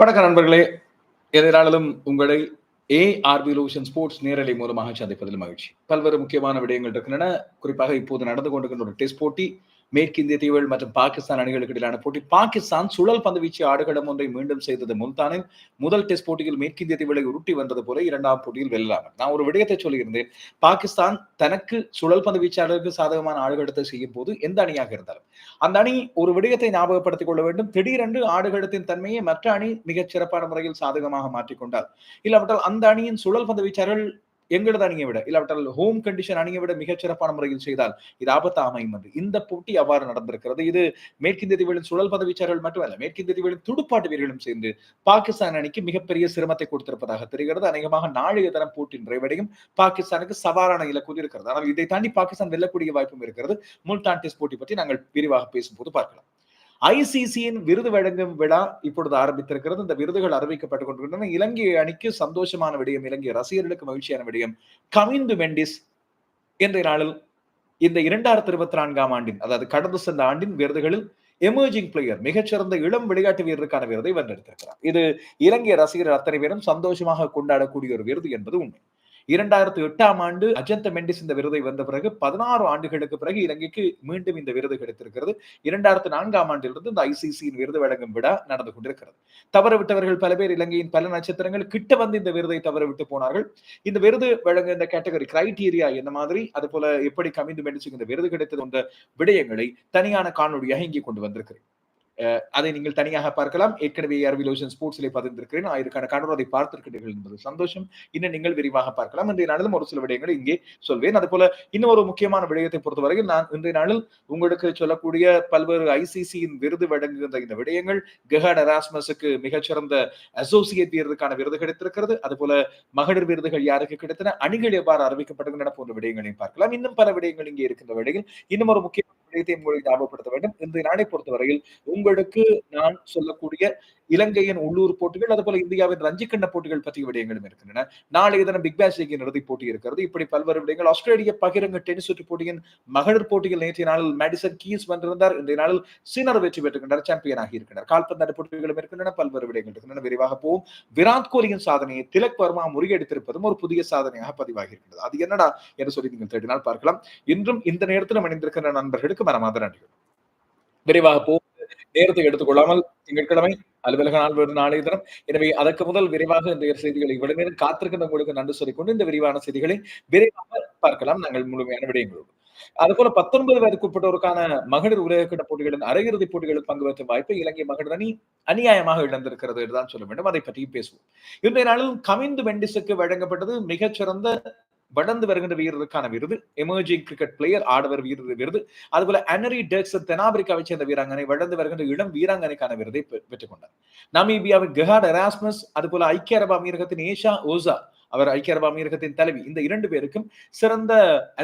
வணக்கம் நண்பர்களே. எதிராலும் உங்களை ஏஆர்பி லூஷன் ஸ்போர்ட்ஸ் நேரலை மூலமாக சந்திப்பதில் மகிழ்ச்சி. பல்வேறு முக்கியமான விடயங்கள் இருக்கின்றன. குறிப்பாக இப்போது நடந்து கொண்டிருக்கின்ற ஒரு டெஸ்ட் போட்டி மேற்கிந்திய தீவுகள் மற்றும் பாகிஸ்தான் அணிகளுக்கு இடையிலான போட்டி. பாகிஸ்தான் சுழல் பந்து வீச்சு ஆடுகளம் ஒன்றை மீண்டும் செய்தது முல்தானில். முதல் டெஸ்ட் போட்டியில் மேற்கிந்திய தீவுகளை உருட்டி வந்தது போல இரண்டாம் போட்டியில் வெல்லாமல் நான் ஒரு விடயத்தை சொல்லியிருந்தேன். பாகிஸ்தான் தனக்கு சுழல் பந்து வீச்சாளருக்கு சாதகமான ஆடுகளத்தை செய்யும் போது எந்த அணியாக இருந்தாலும். அந்த அணி ஒரு விடயத்தை ஞாபகப்படுத்திக் கொள்ள வேண்டும். திடீரென்று ஆடுகளத்தின் தன்மையை மற்ற அணி மிகச் சிறப்பான முறையில் சாதகமாக மாற்றிக்கொண்டார் இல்லாவிட்டால் அந்த அணியின் சுழல் பந்து வீச்சாளர்கள் எங்களது அணியை விட? இல்லாவிட்டால் ஹோம் கண்டிஷன் அணியை விட மிகச் சிறப்பான முறையில் செய்தால் இது ஆபத்து அமையும் என்று இந்த போட்டி அவ்வாறு நடந்திருக்கிறது. இது மேற்கிந்திய தீவுகளின் சுழல் பதவிச்சாரர்கள் மட்டுமல்ல மேற்கிந்திய தீவுகளின் துடுப்பாட்டு வீரர்களும் சேர்ந்து பாகிஸ்தான் அணிக்கு மிகப்பெரிய சிரமத்தை கொடுத்திருப்பதாக தெரிகிறது. அநேகமாக நாளைய தினம் போட்டி நிறைவடையும். பாகிஸ்தானுக்கு சவாலான இலக்கு இருக்கிறது ஆனால் இதை தாண்டி பாகிஸ்தான் வெல்லக்கூடிய வாய்ப்பும் இருக்கிறது. முல்தான் டெஸ்ட் போட்டி பற்றி நாங்கள் விரிவாக பேசும்போது பார்க்கலாம். ஐசிசியின் விருது வழங்கும் விழா இப்பொழுது ஆரம்பித்திருக்கிறது. இந்த விருதுகள் அறிவிக்கப்பட்டுக் கொண்டிருக்கின்றன. இலங்கை அணிக்கு சந்தோஷமான விடயம் இலங்கை ரசிகர்களுக்கு மகிழ்ச்சியான விடயம் கமிந்து மெண்டிஸ் இன்றைய நாளில் இந்த இரண்டாயிரத்தி இருபத்தி நான்காம் ஆண்டின் அதாவது கடந்து சென்ற ஆண்டின் விருதுகளில் எமர்ஜிங் பிளேயர் மிகச்சிறந்த இளம் விளையாட்டு வீரருக்கான விருதை வென்றெடுத்திருக்கிறார். இது இலங்கை ரசிகர் அத்தனை பேரும் சந்தோஷமாக கொண்டாடக்கூடிய ஒரு விருது என்பது உண்மை. இரண்டாயிரத்தி எட்டாம் ஆண்டு அஜந்த மெண்டிஸ் இந்த விருதை வந்த பிறகு பதினாறு ஆண்டுகளுக்கு பிறகு இலங்கைக்கு மீண்டும் இந்த விருது கிடைத்திருக்கிறது. இரண்டாயிரத்தி நான்காம் ஆண்டிலிருந்து இந்த ஐசிசியின் விருது வழங்கும் விழா நடந்து கொண்டிருக்கிறது. தவற விட்டவர்கள் பல பேர் இலங்கையின் பல நட்சத்திரங்கள் கிட்ட வந்து இந்த விருதை தவற விட்டு போனார்கள். இந்த விருது வழங்க இந்த கேட்டகரி கிரைடீரியா என்ன மாதிரி? அது போல எப்படி கமிந்து மெண்டிஸுக்கு இந்த விருது கிடைத்தது போன்ற விடயங்களை தனியான காணொலியாக இங்கே கொண்டு வந்திருக்கிறேன். அதை நீங்கள் தனியாக பார்க்கலாம். ஏற்கனவே ஆர்விலோஷன் ஸ்போர்ட்ஸிலே பதிந்திருக்கிறேன். ஆயிரக்கான கணவர் அதை பார்த்திருக்கிறீர்கள் என்பது சந்தோஷம். இன்னும் நீங்கள் விரிவாக பார்க்கலாம். இன்றைய நாளிலும் ஒரு சில விடயங்களை இங்கே சொல்வேன். அது போல இன்னும் ஒரு முக்கியமான விடயத்தை பொறுத்தவரையில் நான் இன்றைய நாளில் உங்களுக்கு சொல்லக்கூடிய பல்வேறு ஐசிசியின் விருது வழங்குகின்ற இந்த விடயங்கள் கெஹாட் அராஸ்மஸுக்கு மிகச்சிறந்த அசோசியேட் வீரருக்கான விருது கிடைத்திருக்கிறது. அது போல மகளிர் விருதுகள் யாருக்கு கிடைத்தன? அணிகள் எவ்வாறு அறிவிக்கப்படுகின்றன போன்ற விடயங்களையும் பார்க்கலாம். இன்னும் பல விடயங்கள் இங்கே இருக்கின்ற விடயங்கள் இன்னும் ஒரு முக்கியமான விடயத்தை உங்களுக்கு ஞாபகப்படுத்த வேண்டும். இந்த நாளை பொறுத்தவரையில் உங்களுக்கு நான் சொல்லக்கூடிய இலங்கையின் உள்ளூர் போட்டிகள் அதுபோல இந்தியாவின் ரஞ்சிக்கண்ண போட்டிகள் பற்றிய விடயங்களும் இருக்கின்றன. நாளைய தினம் பிக் பேஷ் லீக்கின் இறுதிப் போட்டி இருக்கிறது. இப்படி பல்வேறு விடயங்கள். ஆஸ்திரேலிய பகிரங்க டென்னிஸ் சுற்று போட்டியின் மகளிர் போட்டியில் நேற்றைய நாளில் மேடிசன் கீஸ் வந்திருந்தார். இன்றைய நாளில் சீனர் வெற்றி பெற்றுக்கின்றார் சாம்பியன் ஆகி இருக்கிறார் கால்பந்தாட்ட போட்டிகளும் இருக்கின்றன. பல்வேறு விடயங்கள் இருக்கின்றன. விரிவாக போவோம். விராட் கோலியின் சாதனையை திலக் வர்மா முறியடித்திருப்பதும் ஒரு புதிய சாதனையாக பதிவாகி இருக்கின்றது. அது என்னடா? என்று சொல்லி நீங்கள் தேடினால் பார்க்கலாம். இன்றும் இந்த நேரத்தில் இணைந்திருக்கின்ற நண்பர்களுக்கு மனமாத நன்றிகள் விரைவாக போ நேரத்தை எடுத்துக்கொள்ளாமல் திங்கட்கிழமை அலுவலக நாள் வேறு நாளைய தினம். எனவே அதற்கு முதல் விரைவாக இந்த செய்திகளை விட நேரம் காத்திருக்கின்ற உங்களுக்கு நன்றி சொல்லிக்கொண்டு இந்த விரிவான செய்திகளை விரைவாக பார்க்கலாம். நாங்கள் முழுமையான விடயங்களோடு. அதுபோல பத்தொன்பது வயதுக்கு உட்பட்டோருக்கான மகளிர் உலகக்கிட போட்டிகளின் அரையிறுதி போட்டிகளில் பங்கு பெற்ற வாய்ப்பை இலங்கை மகளிர் அணி அநியாயமாக இழந்திருக்கிறது. என்றுதான் சொல்ல வேண்டும். அதை பற்றியும் பேசுவோம். இன்றைய நாளில் கமிந்து மெண்டிஸுக்கு வழங்கப்பட்டது மிகச்சிறந்த வளர்ந்து வருகின்ற வீரருக்கான விருது எமர்ஜிங் கிரிக்கெட் பிளேயர் ஆடவர் வீரர் விருது. அதுபோல அனரி டெக்ஸன் தென்னாப்பிரிக்காவை சேர்ந்த வீராங்கனை வளர்ந்து வருகின்ற இளம் வீராங்கனைக்கான விருதை பெற்றுக் கொண்டார். நமீபியாவின் கெஹாட் எராஸ்மஸ் அதுபோல ஐக்கிய அரபு அமீரகத்தின் ஏஷா ஓசா அவர் ஐக்கிய அரபு அமீரகத்தின் தலைவி. இந்த இரண்டு பேருக்கும் சிறந்த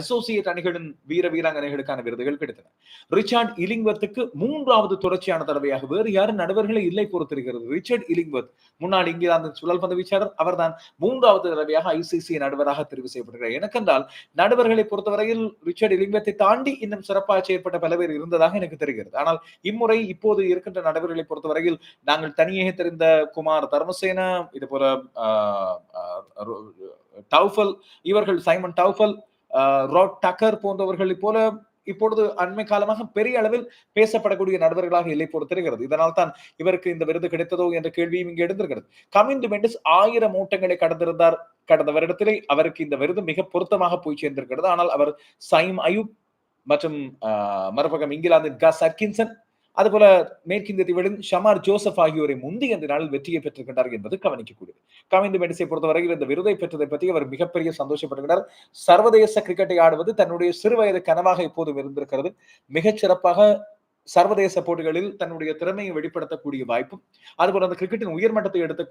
அசோசியேட் அணிகளின் வீர வீராங்கனைகளுக்கான விருதுகள் கிடைத்தன. ரிச்சார்ட் இலிங்வத்துக்கு மூன்றாவது தொடர்ச்சியான தடவையாக வேறு யாரும் நடுவர்களை இல்லை பொறுத்திருக்கிறது. ரிச்சர்ட் இலிங்வத் முன்னாள் இங்கிலாந்து சுழல் பந்து வீச்சாளர் அவர்தான் மூன்றாவது தடவையாக ஐசிசி நடுவராக தெரிவு செய்யப்படுகிறார் எனக்கென்றால் நடுவர்களை பொறுத்தவரையில் ரிச்சர்ட் இலிங்வத்தை தாண்டி இன்னும் சிறப்பாக செயற்பட்ட பல பேர் இருந்ததாக எனக்கு தெரிகிறது. ஆனால் இம்முறை இப்போது இருக்கின்ற நடுவர்களை பொறுத்தவரையில் நாங்கள் தனியே தெரிந்த குமார் தர்மசேன இது போல டவுஃபல் இவர்கள் சைமன் டவுஃபல் ராட் டக்கர் போன்றவர்களை போல இப்பொழுது அண்மை காலமாக பெரிய அளவில் பேசப்படக்கூடிய நடுவர்களாக இல்லை பொறுத்திருக்கிறது இதனால் தான் இவருக்கு இந்த விருது கிடைத்ததோ என்ற கேள்வியும் இங்கு எடுத்திருக்கிறது கமிந்து மெண்டஸ் ஆயிரம் ஓட்டங்களை கடந்திருந்தார் கடந்த வருடத்திலே அவருக்கு இந்த விருது மிக பொருத்தமாக போய் சேர்ந்திருக்கிறது. ஆனால் அவர் சைம் அயூப் மற்றும் மறுபக்கம் இங்கிலாந்தின் கஸ் அட்கின்சன் அதுபோல மேற்கிந்திய தீவுகளின் ஷமார் ஜோசப் ஆகியோரை முந்தி இந்த நாளில் வெற்றியை பெற்றிருக்கின்றார் என்பது கவனிக்கக்கூடியது. கவிந்து மெடிசை பொறுத்தவரையில் இந்த விருதை பெற்றதை பற்றி அவர் மிகப்பெரிய சந்தோஷப்படுகிறார் சர்வதேச கிரிக்கெட்டை ஆடுவது தன்னுடைய சிறுவயது கனவாக இப்போதும் இருந்திருக்கிறது. மிகச் சிறப்பாக சர்வதேச போட்டிகளில் தன்னுடைய திறமையை வெளிப்படுத்தக்கூடிய வாய்ப்பும் அதுபோல அந்த கிரிக்கெட்டின் உயர்மட்டத்தை எடுத்த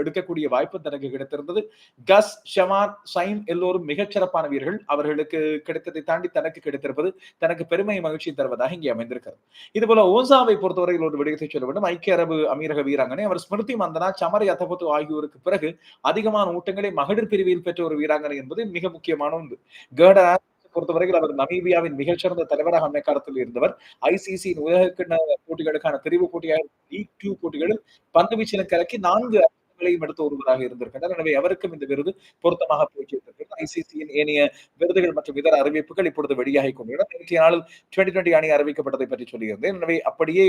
எடுக்கக்கூடிய வாய்ப்பும் தனக்கு கிடைத்திருந்தது. கஸ் ஷமான் சைன் எல்லோரும் மிகச்சிறப்பான வீரர்கள். அவர்களுக்கு கிடைத்ததை தாண்டி தனக்கு கிடைத்திருப்பது தனக்கு பெருமை மகிழ்ச்சி தருவதாக இங்கே அமைந்திருக்கிறது. இது போல ஓசாவை பொறுத்தவரையில் ஒரு விடயத்தை சொல்ல வேண்டும். ஐக்கிய அரபு அமீரக வீராங்கனை அவர் ஸ்மிருதி மந்தனா சமர யதபத்து ஆகியோருக்கு பிறகு அதிகமான ஊட்டங்களை மகளிர் பிரிவில் பெற்ற ஒரு வீராங்கனை என்பது மிக முக்கியமான ஒன்று. கேர்டா பொறுத்தவரையில் அவர் நமீபியாவின் மிகச்சிறந்த தலைவராக அன்னை காலத்தில் இருந்தவர் ஐசிசியின் உலகக்கிண்ண போட்டிகளுக்கான தெரிவு போட்டியாக லீக் டூ போட்டிகளில் பந்து வீச்சிலும் கலக்கி நான்கு அர்த்தங்களையும் எடுத்து ஒருவராக இருந்திருக்கின்றார் எனவே அவருக்கும் இந்த விருது பொருத்தமாக போய்ச்சிருக்கிறது ஐசிசியின் ஏனைய விருதுகள் மற்றும் இதர அறிவிப்புகள் இப்பொழுது வெளியாகி கொண்டுள்ளன நேற்றைய நாளில் டுவெண்டி டுவெண்டி அணி அறிவிக்கப்பட்டதை பற்றி சொல்லியிருந்தேன். எனவே அப்படியே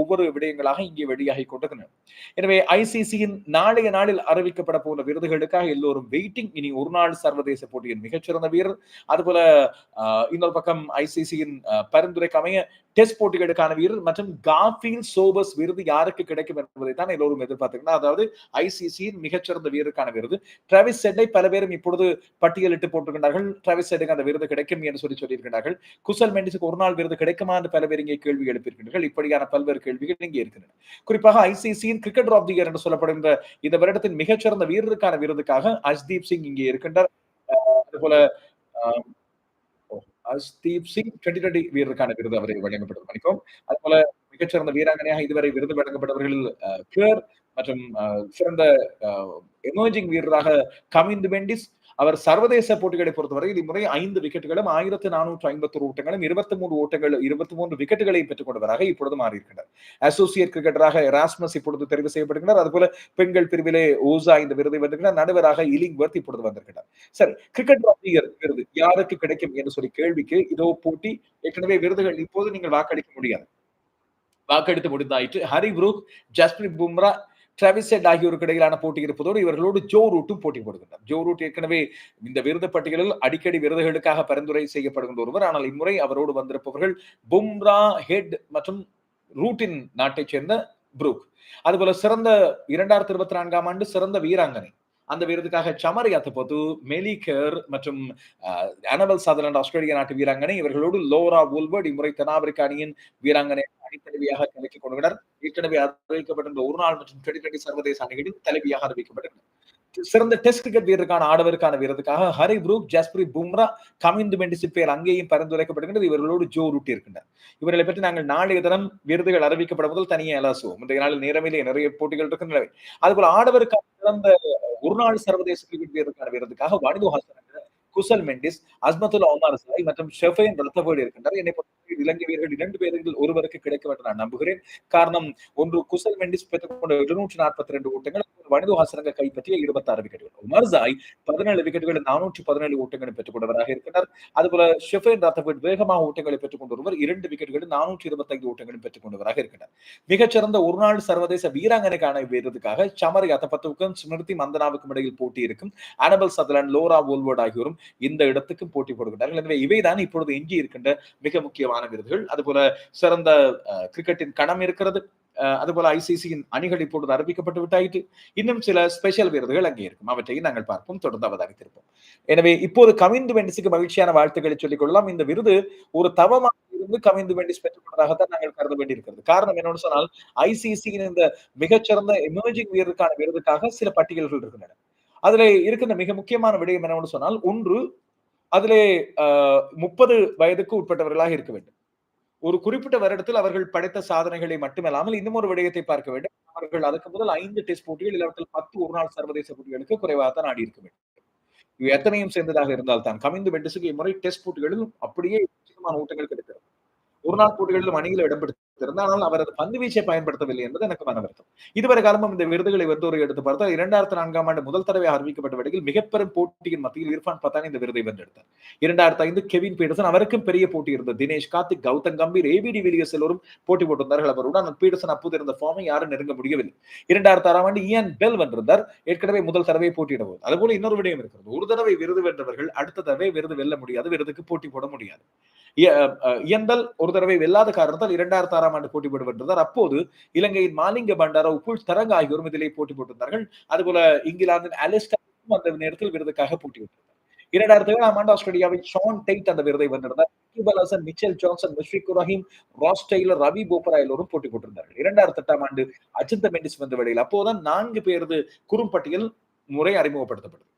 ஒவ்வொரு விடயங்களாக இங்கே வெளியாகி கொண்டிருக்கின்றன. எனவே ஐசிசியின் நாளைய நாளில் அறிவிக்கப்பட போன விருதுகளுக்காக எல்லோரும் வெயிட்டிங் இனி ஒரு நாள் சர்வதேச போட்டியின் மிகச்சிறந்த வீரர். அதுபோல இன்னொரு பக்கம் ஐசிசியின் பரிந்துரைக்கு அமைய டெஸ்ட் போட்டிகளுக்கான வீரர் மற்றும் காஃபீல் சோபஸ் விருது யாருக்கு கிடைக்கும் என்பதை தான் எல்லோரும் எதிர்பார்த்திருக்கிறார் அதாவது ஐசிசியின் மிகச்சிறந்த வீரருக்கான விருது. டிராவிஸ் செட்டை பல பேரும் இப்பொழுது பட்டியலிட்டு போட்டிருக்கிறார்கள். டிராவிஸ் செட்டுக்கு அந்த விருது கிடைக்கும் என்று சொல்லி சொல்லியிருக்கிறார்கள். குசல் மெண்டிஸுக்கு ஒரு நாள் விருது கிடைக்குமா என்று பல பேர் இங்கே கேள்வி எழுப்பியிருக்கிறார்கள். இப்படியான பல்வேறு கேள்விகள் இங்கே இருக்கின்றன. குறிப்பாக ஐசிசியின் கிரிக்கெட் ஆஃப் தி இயர் என்று சொல்லப்படுகின்ற இந்த வருடத்தின் மிகச்சிறந்த வீரருக்கான விருதுக்காக அஜ்தீப் சிங் இங்கே இருக்கின்றார். அதுபோல அஸ்தீப் சிங் டுவெண்டி டுவெண்டி வீரருக்கான விருது அவரை வழங்கப்பட்டது மணிக்கும் அது போல மிகச்சிறந்த வீராங்கனையாக இதுவரை விருது வழங்கப்பட்டவர்களில் கிளர் மற்றும் சிறந்த எமர்ஜிங் வீரராக கவிந்து பெண்டிஸ் அவர் சர்வதேச போட்டிகளை பொறுத்தவரை இம்முறை ஐந்து விக்கெட்டுகளும் ஆயிரத்தி நானூற்று ஐம்பத்தொரு ஓட்டங்களும் இருபத்தி மூன்று ஓட்டங்கள் இருபத்தி மூன்று விக்கெட்டுகளை பெற்றுக் கொண்டவராக இப்பொழுது மாறியிருக்கிறார் அசோசியேட் கிரிக்கெட்டராக ராஸ்மஸ் இப்பொழுது தெரிவு செய்யப்படுகிறார் அதுபோல பெண்கள் பிரிவிலே ஓசா இந்த விருதை வென்றுகிறார் நடுவராக இலிங்வர்த் இப்பொழுது வந்திருக்கிறார். சரி கிரிக்கெட் ஆஃப் விருது யாருக்கு கிடைக்கும் என்று சொல்லி கேள்விக்கு இதோ போட்டி. ஏற்கனவே விருதுகள் இப்போது நீங்கள் வாக்களிக்க முடியாது. வாக்கெடுத்து முடிந்தாயிற்று. Harry Brook Jasprit Bumrah Travis Head ஆகியோருக்கு இடையிலான போட்டி இருப்பதோடு இவர்களோடு ஜோ ரூட்டும் போட்டி போடுகின்றார் ஜோ ரூட் ஏற்கனவே இந்த விருது பட்டியலில் அடிக்கடி விருதுகளுக்காக பரிந்துரை செய்யப்படுகின்ற ஒருவர். ஆனால் இம்முறை அவரோடு வந்திருப்பவர்கள் பும்ரா ஹெட் மற்றும் ரூட்டின் நாட்டைச் சேர்ந்த புரூக் அதுபோல சிறந்த இரண்டாயிரத்தி இருபத்தி நான்காம் ஆண்டு சிறந்த வீராங்கனை. அந்த விருதுக்காக சமர் யாத்தபோது மெலிகர் மற்றும் அனவல் சதர்லாந்து ஆஸ்திரேலிய நாட்டு வீராங்கனை இவர்களோடு லோரா உல்வர்ட் இம்முறை தென்னாப்பிரிக்க அணியின் வீராங்கனை அணித்தலைவியாக கலக்கிக் கொள்கிறார் ஏற்கனவே அறிவிக்கப்பட்டிருந்த ஒரு நாள் மற்றும் டுவெண்டி டுவெண்டி சர்வதேச அணிகளின் தலைவியாக அறிவிக்கப்பட்டிருந்தது சிறந்த டெஸ்ட் கிரிக்கெட் வீரருக்கான ஆடவருக்கான வீரத்துக்காக ஹரி புரூக் ஜஸ்பிரி பும்ரா கமிந்து மெண்டிசி பேர் அங்கேயும் பரிந்துரைக்கப்படுகின்றது. இவர்களோடு ஜோ ரூட்டி இருக்கின்றனர் இவர்களை பற்றி நாங்கள் நாளைய தினம் விருதுகள் அறிவிக்கப்படும் முதல் தனியே அலசுவோம். இன்றைய நாளில் நேரமிலே நிறைய போட்டிகள் இருக்கின்றன அதுபோல ஆடவருக்கான சிறந்த ஒரு நாள் சர்வதேச கிரிக்கெட் வீரருக்கான வீரத்துக்காக வனிது ஹாசன் குசல் மெண்டிஸ் அஸ்மத்துல்லா ஒமார் சாய் மற்றும் ஷெஃபைன் ரத்தபோடு இருக்கின்றனர் என்னை இலங்கை வீரர்கள் இரண்டு பேர்கள் ஒருவருக்கு கிடைக்கும் என்று நான் நம்புகிறேன். காரணம் ஒன்று குசல் மெண்டிஸ் பெற்றுக்கொண்ட இருநூற்றி நாற்பத்தி ரெண்டு ஓட்டங்கள் வனிது ஹாசனங்க கைப்பற்றிய இருபத்தி ஆறு விக்கெட்டுகள் உமர் சாய் பதினேழு விக்கெட்டுகள் நானூற்றி பதினேழு ஓட்டங்களை பெற்றுக் கொண்டவராக இருக்கிறார் அதுபோல ஷெஃபைன் ரத்தபோட் வேகமாக ஓட்டங்களை பெற்றுக் கொண்டவர் இரண்டு விக்கெட்டுகள் நானூற்றி இருபத்தி ஐந்து ஓட்டங்களும் பெற்றுக் கொண்டவராக இருக்கிறார் மிகச்சிறந்த ஒருநாள் சர்வதேச வீராங்கனைக்கான வீரத்துக்காக சமர் யத்தபத்துவுக்கும் ஸ்மிருதி மந்தனாவுக்கும் இடையில் போட்டி இருக்கும் அனபல் சதலன் லோரா ஓல்வர்ட் ஆகியோரும் இந்த இடத்துக்கும் போட்டி போடுகிறார்கள் எனவே இவைதான் இப்பொழுது எஞ்சி இருக்கின்ற மிக முக்கியமான விருதுகள் அதுபோல சிறந்த கிரிக்கெட்டின் கணம் இருக்கிறது அதுபோல ஐசிசியின் அணிகள் இப்பொழுது அறிவிக்கப்பட்டு விட்டாயிற்று. இன்னும் சில ஸ்பெஷல் விருதுகள் அங்கே இருக்கும். அவற்றையும் நாங்கள் பார்ப்போம் தொடர்ந்து அவதானித்திருப்போம். எனவே இப்போது கவிந்து வெண்டிஸுக்கு மகிழ்ச்சியான வாழ்த்துக்களை சொல்லிக் கொள்ளலாம். இந்த விருது ஒரு தவமாக இருந்து கவிந்து வெண்டிஸ் பெற்றுக்கொண்டதாகத்தான் நாங்கள் கருத வேண்டியிருக்கிறது. காரணம் என்னன்னு சொன்னால் ஐசிசியின் இந்த மிகச்சிறந்த எமர்ஜிங் வீரருக்கான விருதுக்காக சில பட்டியல்கள் இருக்கின்றன. அதுல இருக்கின்ற மிக முக்கியமான விடயம் என்னவென்று சொன்னால் ஒன்று அதிலே முப்பது வயதுக்கு உட்பட்டவர்களாக இருக்க வேண்டும். ஒரு குறிப்பிட்ட வருடத்தில் அவர்கள் படைத்த சாதனைகளை மட்டுமல்லாமல் இன்னும் ஒரு விடயத்தை பார்க்க வேண்டும். அவர்கள் அதுக்கு முதல் ஐந்து டெஸ்ட் போட்டிகள் இல்லாவற்றில் பத்து ஒரு நாள் சர்வதேச போட்டிகளுக்கு குறைவாக தான் ஆடி இருக்க வேண்டும். இவை எத்தனையும் சேர்ந்ததாக இருந்தால் தான் கமிந்து வெண்டஸுக்கு இம்முறை டெஸ்ட் போட்டிகளிலும் அப்படியே ஊட்டங்கள் கிடைக்கிறது ஒரு நாள் போட்டிகளிலும் அணியில் இடம்பெற்றிருந்தால் ஆனால் அவர் பந்து வீச்சை பயன்படுத்தவில்லை என்பது எனக்கு மன வருத்தம் இதுவரை காலமும் இந்த விருதுகளை வென்றோரை எடுத்து பார்த்தால் இரண்டாயிரத்தி நான்காம் ஆண்டு முதல் தடவை அறிவிக்கப்பட்ட வகையில் மிகப்பெரும் போட்டியின் மத்தியில் இர்ஃபான் பத்தான் இந்த விருதை வென்றெடுத்தார். இரண்டாயிரத்தி ஐந்து கெவின் பீடர்சன் அவருக்கும் பெரிய போட்டி இருந்தது. தினேஷ் கார்த்திக் கௌதம் கம்பீர் ஏபிடி வில்லியர்ஸ் எல்லோரும் போட்டி போட்டிருந்தார்கள். அவருடன் பீடர்சன் அப்போது இருந்த ஃபார்மை யாரும் நெருங்க முடியவில்லை. இரண்டாயிரத்தி ஆறாம் ஆண்டு இயன் பெல் வென்றிருந்தார். ஏற்கனவே முதல் தடவை போட்டியிடவும் அதுபோல இன்னொரு விடயம் இருக்கிறது. ஒரு தடவை விருது வென்றவர்கள் அடுத்த தடவை விருது வெல்ல முடியாது விருதுக்கு போட்டி போட முடியாது. இயந்தல் ஒரு தடவை வெல்லாத காரணத்தால் இரண்டாயிரத்தி ஆறாம் ஆறாம் ஆண்டு போட்டி போடுவென்றார் அப்போது இலங்கையின் மாலிங்க பண்டாரா உப்புள் தரங்க ஆகியோரும் இதிலே போட்டி போட்டிருந்தார்கள். அதுபோல இங்கிலாந்தின் அலிஸ்டரும் அந்த நேரத்தில் விருதுக்காக போட்டி விட்டிருந்தார் இரண்டாயிரத்தி ஏழாம் ஆண்டு ஆஸ்திரேலியாவின் ஷான் டெய்ட் அந்த விருதை வென்றிருந்தார் Iqbal Hasan Mitchell Johnson Mushfiq Rahim Ross Taylor Ravi Bopara எல்லோரும் போட்டி போட்டிருந்தார்கள். இரண்டாயிரத்தி எட்டாம் ஆண்டு அஜந்த மெண்டிஸ் வந்த வேளையில் அப்போதான் நான்கு பேரது குறும்பட்டியல் முறை அறிமுகப்படுத்தப்பட்டது.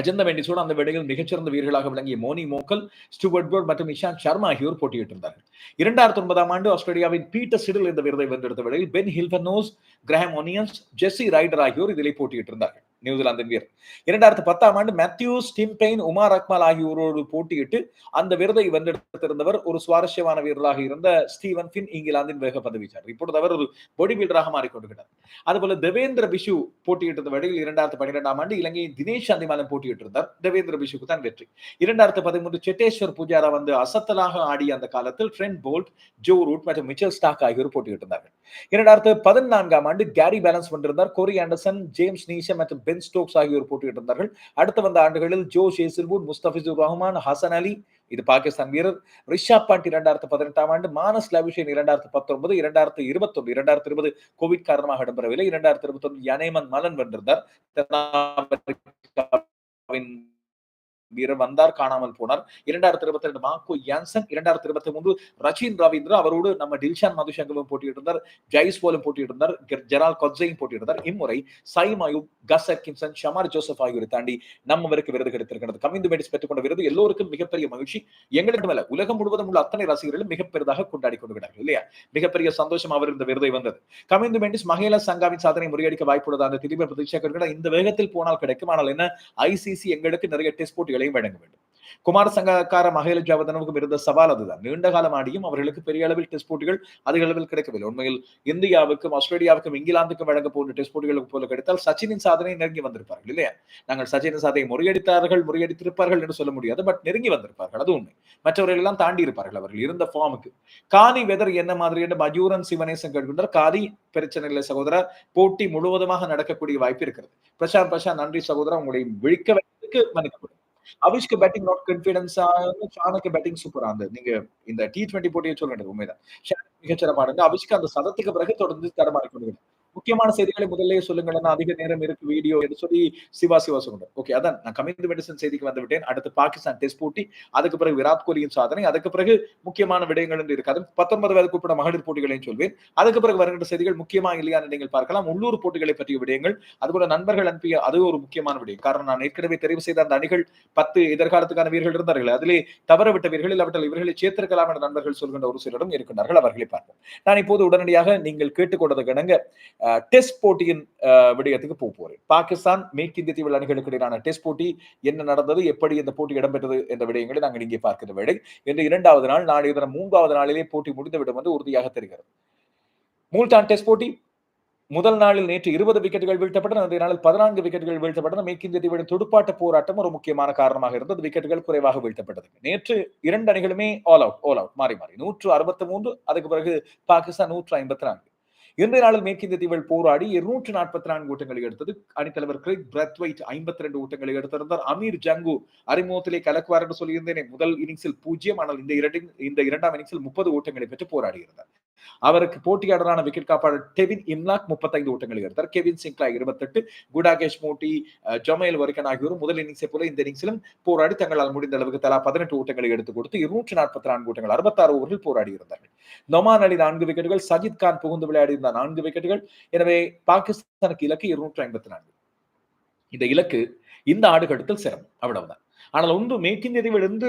அஜந்த மெண்டிஸோடு அந்த வேடையில் மிகச்சிறந்த வீரர்களாக விளங்கிய மோனி மோக்கல் ஸ்டூவர்ட் போர்ட் மற்றும் இஷாந்த் சர்மா ஆகியோர் போட்டியிட்டிருந்தார்கள். இரண்டாயிரத்தி ஒன்பதாம் ஆண்டு ஆஸ்திரேலியாவின் பீட்டர் சிடில் இந்த விருதை வென்றெடுத்த வேளையில் Ben Hilfenhaus Graham Onions Jesse Ryder ஆகியோர் இதில் போட்டியிட்டிருந்தார்கள். நியூசிலாந்தின் வீரர். இரண்டாயிரத்தி பத்தாம் ஆண்டு மேத்யூஸ் டிம்பெயின் உமார் அக்மால் ஆகியோரோடு போட்டியிட்டு அந்த விருதை வென்றெடுத்திருந்தவர் ஒரு சுவாரஸ்யமான வீரராக இருந்த ஸ்டீவன் பின் இங்கிலாந்தின் வேக பதவிச்சார் இப்பொழுது அவர் ஒரு பொடி பில்டராக மாறிக்கொண்டிருக்கிறார். அதுபோல தேவேந்திர பிஷு போட்டியிட்டிருந்த வழியில் இரண்டாயிரத்தி பன்னிரெண்டாம் ஆண்டு இலங்கையின் தினேஷ் அந்திமாலன் போட்டியிட்டிருந்தார். தேவேந்திர பிஷுக்கு தான் வெற்றி. இரண்டாயிரத்தி பதிமூன்று செட்டேஸ்வர் புஜாரா வந்து அசத்தலாக ஆடிய அந்த காலத்தில் ட்ரெண்ட் போல்ட் ஜோ ரூட் மற்றும் மிச்சல் ஸ்டாக் ஆகியோர் போட்டியிட்டிருந்தார்கள். இரண்டாயிரத்து பதினான்காம் ஆண்டு கேரி பேலன்ஸ் வந்திருந்தார் கோரி ஆண்டர்சன் ஜேம்ஸ் நீஷம் மற்றும் பென் ஸ்டோக்ஸ் ஆகியோர் போட்டியிட்டிருந்தார்கள் அடுத்த வந்த ஆண்டுகளில் ஜோ ஷேசிர்வுட் முஸ்தபிசுர் ரஹ்மான் ஹசன் அலி இது பாகிஸ்தான் வீரர். ரிஷாப் பாண்ட் இரண்டாயிரத்து பதினெட்டாம் ஆண்டு மானஸ் லவிஷன் இரண்டாயிரத்து பத்தொன்பது இரண்டாயிரத்து இருபத்தொன்று இரண்டாயிரத்து இருபது கோவிட் காரணமாக இடம்பெறவில்லை. இரண்டாயிரத்து இருபத்தொன்று யனேமன் மலன் வென்றிருந்தார். தென்னாப்பிரிக்காவின் வீரர் வந்தார் காணாமல் போனார். இரண்டாயிரத்தி இருபத்தி ரெண்டு மாக்கோ யான்சன் இரண்டாயிரத்தி இருபத்தி மூன்று ரச்சின் ரவீந்திரா அவரோடு நம்ம டில்ஷான் மதுசங்கமும் போட்டியிட்டிருந்தார் ஜெய்ஸ் போலும் போட்டியிட்டிருந்தார் ஜெரால் கொட்ஸையும் போட்டியிட்டிருந்தார். இம்முறை சைம் அயூப் கஸ் அட்கின்சன் ஷமார் ஜோசப் ஆகியோரை தாண்டி நம்மவருக்கு விருது கிடைத்திருக்கிறது. கமிந்து மெடிஸ் பெற்றுக்கொண்ட விருது எல்லோருக்கும் மிகப்பெரிய மகிழ்ச்சி. எங்களுக்கு மேல உலகம் முழுவதும் உள்ள அத்தனை ரசிகர்களும் மிகப்பெரிதாக கொண்டாடி கொண்டுகிறார்கள் இல்லையா? மிகப்பெரிய சந்தோஷம் அவர் இந்த விருதை வந்தது. கமிந்து மெண்டிஸ் மகேலா சங்காவின் சாதனை முறியடிக்க வாய்ப்புள்ளது அந்த திடீர் பிரதீட்சா இந்த வேகத்தில் போனால் கிடைக்கும். ஆனால் என்ன? ஐசிசி எங்களுக்கு நிறைய டெஸ்ட் போட்டிகளை போட்டிகளையும் வழங்க வேண்டும். குமார சங்கக்கார மகேல ஜாவதனவுக்கும் இருந்த சவால் அதுதான். நீண்ட காலம் ஆடியும் அவர்களுக்கு பெரிய அளவில் டெஸ்ட் போட்டிகள் அதிக அளவில் கிடைக்கவில்லை. உண்மையில் இந்தியாவுக்கும் ஆஸ்திரேலியாவுக்கும் இங்கிலாந்துக்கும் வழங்க போன்ற டெஸ்ட் போட்டிகளுக்கு போல கிடைத்தால் சச்சினின் சாதனை நெருங்கி வந்திருப்பார்கள் இல்லையா? நாங்கள் சச்சினின் சாதனை முறியடித்தார்கள் முறியடித்திருப்பார்கள் என்று சொல்ல முடியாது பட் நெருங்கி வந்திருப்பார்கள். அது உண்மை. மற்றவர்கள் எல்லாம் தாண்டி இருப்பார்கள் அவர்கள் இருந்த ஃபார்முக்கு காதி வெதர் என்ன மாதிரி என்று மஜூரன் சிவனேசன் கேட்கின்றார். காதி பிரச்சனை இல்லை சகோதரர் போட்டி முழுவதுமாக நடக்கக்கூடிய வாய்ப்பு இருக்கிறது. பிரசாந்த் பிரசாந்த் நன்றி சகோதரர் உங்களை விழிக்க வைக்கிறதுக்கு மன்னிக்கப்படும் அவிஷ்க்கு பேட்டிங் நாட் கான்பிடன்ஸ் ஷானுக்கு பேட்டிங் சூப்பரா இருந்தது. நீங்க இந்த டி ட்வெண்ட்டி போட்டியை சொல்ல வேண்டியது உண்மைதான். மிகச்சிறப்பான இருந்தது அவிஷ்க்கு அந்த சதத்துக்கு பிறகு தொடர்ந்து தரமாறி கொண்டு முக்கியமான செய்திகளை முதல்ல சொல்லுங்கள். அதிக நேரம் இருக்கு வீடியோ என்று சொல்லி சிவா சிவா சொல்லுங்க ஓகே அதான். நான் கமிந்து மெடிசன் செய்திக்கு வந்து விட்டேன். அடுத்து பாகிஸ்தான் டெஸ்ட் போட்டி அதுக்கு பிறகு விராட் கோலியின் சாதனை அதுக்கு பிறகு முக்கியமான விடயங்கள் என்று இருக்காது பத்தொன்பது வயது உட்பட மகளிர் போட்டிகளையும் சொல்வேன். அதுக்கு பிறகு வருகின்ற செய்திகள் முக்கியமா இல்லையா நீங்கள் பார்க்கலாம். உள்ளூர் போட்டிகளை பற்றிய விடயங்கள் அதுபோல நண்பர்கள் அனுப்பிய அது ஒரு முக்கியமான விடயம். காரணம் நான் ஏற்கனவே தெரிவு செய்த அந்த அணிகள் பத்து எதிர்காலத்துக்கான வீரர்கள் இருந்தார்கள் அதிலே தவறவிட்ட வீரர்கள் அவர்கள் இவர்களை சேர்த்திருக்கலாம் என நண்பர்கள் சொல்கின்ற ஒரு சிலரும் இருக்கின்றார்கள். அவர்களை பார்ப்போம். நான் இப்போது உடனடியாக நீங்கள் கேட்டுக்கொண்டது கிணங்க டெஸ்ட் போட்டியின் விடயத்துக்கு போக போறேன். பாகிஸ்தான் மேற்கு இந்திய தீவு அணிகளுக்கு இடையிலான டெஸ்ட் போட்டி என்ன நடந்தது எப்படி இந்த போட்டி இடம்பெற்றது என்ற விடயங்களை நாங்கள் இங்கே பார்க்கிற வேலை இன்று இரண்டாவது நாள் நாளைய தினம் மூன்றாவது நாளிலே போட்டி முடிந்துவிடும் என்று உறுதியாக தெரிகிறது. மூல்தான் டெஸ்ட் போட்டி முதல் நாளில் நேற்று இருபது விக்கெட்டுகள் வீழ்த்தப்பட்டன அந்த நாளில் பதினான்கு விக்கெட்டுகள் வீழ்த்தப்பட்டன. மேற்கிந்திய தீவின் துடுப்பாட்ட போராட்டம் ஒரு முக்கியமான காரணமாக இருந்தது. விக்கெட்டுகள் குறைவாக வீழ்த்தப்பட்டது. நேற்று இரண்டு அணிகளுமே ஆல் அவுட் ஆல் அவுட் மாறி மாறி. நூற்று அறுபத்தி மூன்று அதுக்கு பிறகு பாகிஸ்தான் நூற்று ஐம்பத்தி நான்கு. இன்றைய நாளில் மேற்கிந்திய தீவில் போராடி இருநூற்று நாற்பத்தி நான்கு ஓட்டங்களை எடுத்தது அணித்தலைவர் கிரிக் பிரத்வைட் ஐம்பத்தி ரெண்டு ஓட்டங்களை எடுத்திருந்தார். அமீர் ஜங்கு அறிமுகத்திலே கலக்குவார் என்று சொல்லியிருந்தேனே. முதல் இன்னிங்ஸில் பூஜ்ஜியம் ஆனால் இந்த இரண்டு இந்த இரண்டாம் இன்னிங்ஸில் முப்பது ஓட்டங்களை பெற்று போராடி இருந்தார் அவருக்கு போட்டியாளரான விக்கெட் காப்பாளர் டெவின் இம்லாக் முப்பத்தைந்து ஓட்டங்களை எடுத்தார். கெவின் சிங்க்லா இருபத்தெட்டு குடாகேஷ் மோட்டி ஜொமைல் வரிக்கன் ஆகியோரும் முதல் இன்னிங்ஸை போல இந்த இன்னிங்ஸிலும் போராடி தங்களால் முடிந்த அளவுக்கு தலா பதினெட்டு ஓட்டங்களை எடுத்துக் கொடுத்து இருநூற்று நாற்பத்தி நான்கு ஓட்டங்கள் அறுபத்தாறு ஓவர்கள் போராடி இருந்தார்கள். நொமான் அலி நான்கு விக்கெட்டுகள் சஜித் கான் புகுந்து விளையாடி இருந்த நான்கு விக்கெட்டுகள் எனவே பாகிஸ்தானுக்கு இலக்கு இருநூற்று ஐம்பத்தி நான்கு. இந்த இலக்கு இந்த ஆடுகட்டத்தில் சிரமம் அவ்வளவுதான். ஆனால் ஒன்று மேற்கிந்திய தீவிலிருந்து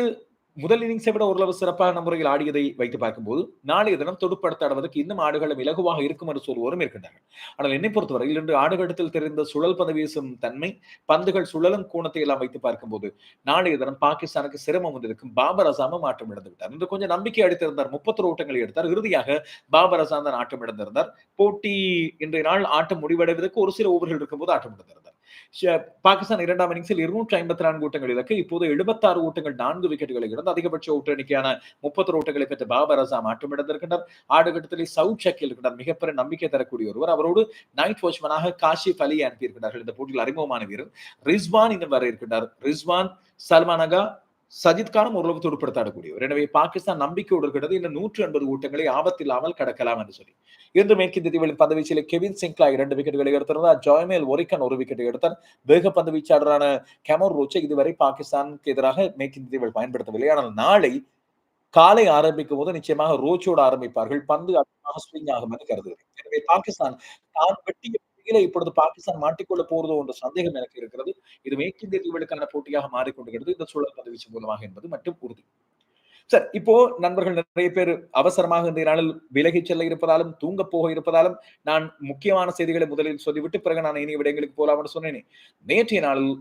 முதல் இன்னிங்ஸை விட ஓரளவு சிறப்பான முறையில் ஆடியதை வைத்து பார்க்கும்போது நாளைய தினம் தொடுப்படுத்த ஆடுவதற்கு இன்னும் ஆடுகளும் இலகுவாக இருக்கும் என்று சொல்வோரும் இருக்கின்றனர் ஆனால் என்னை பொறுத்தவரையில் இன்று ஆடுகளத்தில் தெரிந்த சுழல் பந்து வீசும் தன்மை பந்துகள் சுழலும் கோணத்தை எல்லாம் வைத்து பார்க்கும்போது நாளைய தினம் பாகிஸ்தானுக்கு சிரமம் வந்திருக்கும் பாபர் அசாமும் ஆட்டம் இழந்து விட்டார். இன்று கொஞ்சம் நம்பிக்கை அடித்திருந்தார் முப்பத்தொரு ஓட்டங்களை எடுத்தார். இறுதியாக பாபர் அசாம் தான் ஆட்டம் இழந்திருந்தார். போட்டி இன்றைய நாள் ஆட்டம் முடிவடைவதற்கு ஒரு சில ஓவர்கள் இருக்கும்போது ஆட்டம் இழந்திருந்தார். பாகிஸ்தான் இரண்டாம் இன்னிங்ஸில் இருநூற்றி ஐம்பத்தி நான்கு ஓட்டங்கள் இலக்கு. இப்போது எழுபத்தாறு ஓட்டங்கள் நான்கு விக்கெட்டுகளை இழந்து அதிகபட்ச ஓட்ட எண்ணிக்கையான முப்பத்தொரு ஓட்டங்களை பெற்ற பாபர் அசாம் ஆட்டம் இழந்திருக்கின்றார். ஆடுகட்டத்திலே சவுத் ஷக்கில் இருக்கின்றார். மிகப்பெரிய நம்பிக்கை தரக்கூடிய ஒருவர். அவரோடு நைட் வாட்ச்மேனாக காஷிப் அலி அனுப்பியிருக்கிறார்கள் இந்த போட்டியில் அறிமுகமான வீரர். ரிஸ்வான் இன்னும் வர இருக்கின்றார். ரிஸ்வான் சல்மானகா சஜித் கானும் ஓரளவு துடுப்படுத்தாடக்கூடியவர். எனவே பாகிஸ்தான் நம்பிக்கையோடு இருக்கிறது இன்னும் நூற்று எண்பது ஓட்டங்களை ஆபத்தில்லாமல் கடக்கலாம் என்று சொல்லி. இன்று மேற்கிந்திய தீவுகளின் பந்துவீச்சில் கெவின் சிங்க்லா இரண்டு விக்கெட்டுகளை எடுத்திருந்தார். ஜாய்மேல் ஒரிக்கன் ஒரு விக்கெட்டை எடுத்தார். வேக பந்து வீச்சாளரான கெமர் ரோச்சை இதுவரை பாகிஸ்தானுக்கு எதிராக மேற்கிந்திய தீவுகள் பயன்படுத்தவில்லை. ஆனால் நாளை காலை ஆரம்பிக்கும் போது நிச்சயமாக ரோச்சோடு ஆரம்பிப்பார்கள். பந்து அதிகமாக ஸ்விங் ஆகும் என்று கருதுகிறேன். எனவே பாகிஸ்தான் தான் வெட்டிய போட்டியில இப்பொழுது பாகிஸ்தான் மாட்டிக்கொள்ள போறதோ என்ற சந்தேகம் எனக்கு இருக்கிறது. இது மேற்கு இந்திய தீவுகளுக்கான போட்டியாக மாறிக்கொண்டிருக்கிறது. இந்த சூழல் பதவிச்சு மூலமாக என்பது மட்டும் உறுதி. சார் இப்போ நண்பர்கள் நிறைய பேர் அவசரமாக இந்த நாளில் விலகி செல்ல இருப்பதாலும் தூங்க போக இருப்பதாலும் நான் முக்கியமான செய்திகளை முதலில் சொல்லிவிட்டு பிறகு நான் இனி விடயங்களுக்கு போலாம்னு சொன்னேனே. நேற்றைய நாளில்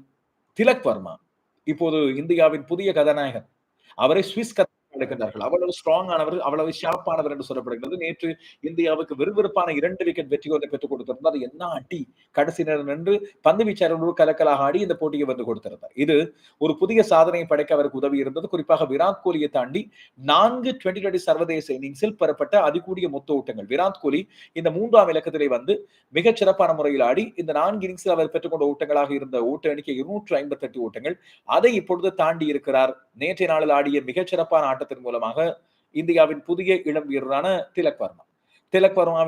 திலக் வர்மா இப்போது இந்தியாவின் புதிய கதாநாயகன் அவரை சுவிஸ் கத் எடுக்கின்றார்கள். அவ்வளவு ஸ்ட்ராங் ஆனவர் அவ்வளவு ஷார்ப்பானவர் என்று சொல்லப்படுகிறது. நேற்று இந்தியாவுக்கு விறுவிறுப்பான இரண்டு விக்கெட் வெற்றி ஒன்றை பெற்றுக் கொடுத்திருந்தார். என்ன அடி? கடைசி நேரம் நின்று பந்து வீச்சாளர்களோடு கலக்கலாக ஆடி இந்த போட்டியை வந்து கொடுத்திருந்தார். இது ஒரு புதிய சாதனையை படைக்க அவருக்கு உதவி இருந்தது. குறிப்பாக விராட் கோலியை தாண்டி நான்கு டுவெண்டி டுவெண்டி சர்வதேச இன்னிங்ஸில் பெறப்பட்ட அதிகூடிய மொத்த ஓட்டங்கள். விராட் கோலி இந்த மூன்றாம் இலக்கத்திலே வந்து மிகச் சிறப்பான முறையில் ஆடி இந்த நான்கு இன்னிங்ஸில் அவர் பெற்றுக்கொண்ட ஓட்டங்களாக இருந்த ஓட்ட எண்ணிக்கை இருநூற்று ஐம்பத்தி எட்டு ஓட்டங்கள். அதை இப்பொழுது தாண்டி இருக்கிறார். நேற்றைய நாளில் ஆடிய மிகச் சிறப்பான ஆட்டத்தின் மூலமாக இந்தியாவின் புதிய இளம் வீரரான திலக் வர்மா. திலக் வர்மா